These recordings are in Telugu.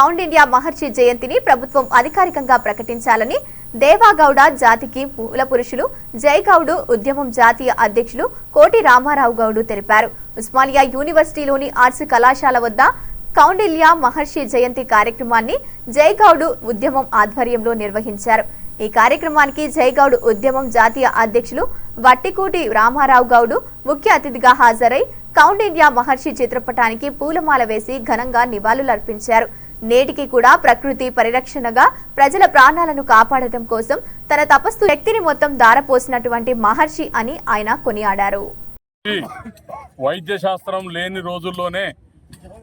కౌండిన్యా మహర్షి జయంతిని ప్రభుత్వం అధికారికంగా ప్రకటించాలని దేవాగౌడ జాతికి మూల పురుషులు జయగౌడు ఉద్యమం జాతీయ అధ్యక్షులు కోటి రామారావు గౌడు తెలిపారు. ఉస్మానియా యూనివర్సిటీలోని ఆర్ట్స్ కళాశాల వద్ద కౌండిల్య మహర్షి జయంతి కార్యక్రమాన్ని జయగౌడు ఉద్యమం ఆధ్వర్యంలో నిర్వహించారు. ఈ కార్యక్రమానికి జయగౌడ్ ఉద్యమం జాతీయ అధ్యక్షులు వట్టికూటి రామారావు గౌడు ముఖ్య అతిథిగా హాజరై కౌండిండియా మహర్షి చిత్రపటానికి పూలమాల వేసి ఘనంగా నివాళులర్పించారు. నేటికి కూడా ప్రకృతి పరిరక్షణగా ప్రజల ప్రాణాలను కాపాడటం కోసం తన తపస్సు శక్తిని మొత్తం దారపోసినటువంటి మహర్షి అని ఆయన కొనియాడారు. వైద్య శాస్త్రం లేని రోజుల్లోనే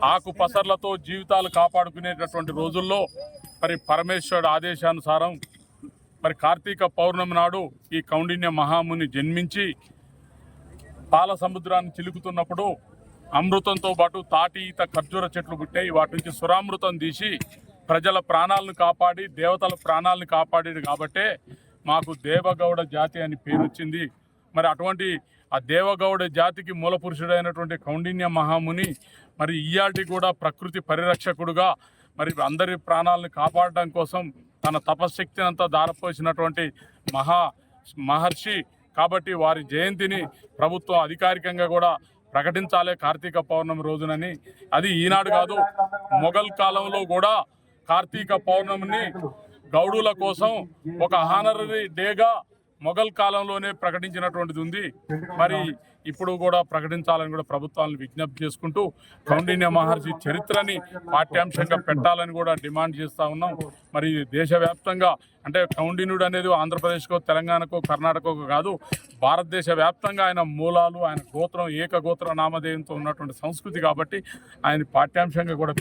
ఆకు పసర్లతో జీవితాలు కాపాడుకునేటటువంటి రోజుల్లో మరి పరమేశ్వరుడు ఆదేశానుసారం మరి కార్తీక పౌర్ణమి నాడు ఈ కౌండిన్య మహాముని జన్మించి పాల సముద్రాన్ని చిలుకుతున్నప్పుడు అమృతంతో పాటు తాటి ఈత ఖర్జూర చెట్లు పుట్టాయి. వాటి నుంచి సురామృతం తీసి ప్రజల ప్రాణాలను కాపాడి దేవతల ప్రాణాలను కాపాడాడు కాబట్టే మాకు దేవగౌడ జాతి అని పేరు వచ్చింది. మరి అటువంటి ఆ దేవగౌడ జాతికి మూల పురుషుడైనటువంటి కౌండిన్య మహాముని మరి ఇయాటి కూడా ప్రకృతి పరిరక్షకుడుగా మరి అందరి ప్రాణాలను కాపాడడం కోసం తన తపశ్శక్తిని అంతా దారపోసినటువంటి మహా మహర్షి కాబట్టి వారి జయంతిని ప్రభుత్వం అధికారికంగా కూడా ప్రకటించాలి కార్తీక పౌర్ణమి రోజునని. అది ఈనాడు కాదు మొఘల్ కాలంలో కూడా కార్తీక పౌర్ణమిని గౌడుల కోసం ఒక హానరీ డేగా మొఘల్ కాలంలోనే ప్రకటించినటువంటిది ఉంది. మరి ఇప్పుడు కూడా ప్రకటించాలని కూడా ప్రభుత్వాలను విజ్ఞప్తి చేసుకుంటూ కౌండిన్య మహర్షి చరిత్రని పాఠ్యాంశంగా పెట్టాలని కూడా డిమాండ్ చేస్తూ ఉన్నాం. మరి దేశవ్యాప్తంగా అంటే కౌండిన్యుడు అనేది ఆంధ్రప్రదేశ్కో తెలంగాణకో కర్ణాటకో కాదు భారతదేశ వ్యాప్తంగా ఆయన మూలాలు ఆయన గోత్రం ఏకగోత్ర నామధేయంతో ఉన్నటువంటి సంస్కృతి కాబట్టి ఆయన పాఠ్యాంశంగా కూడా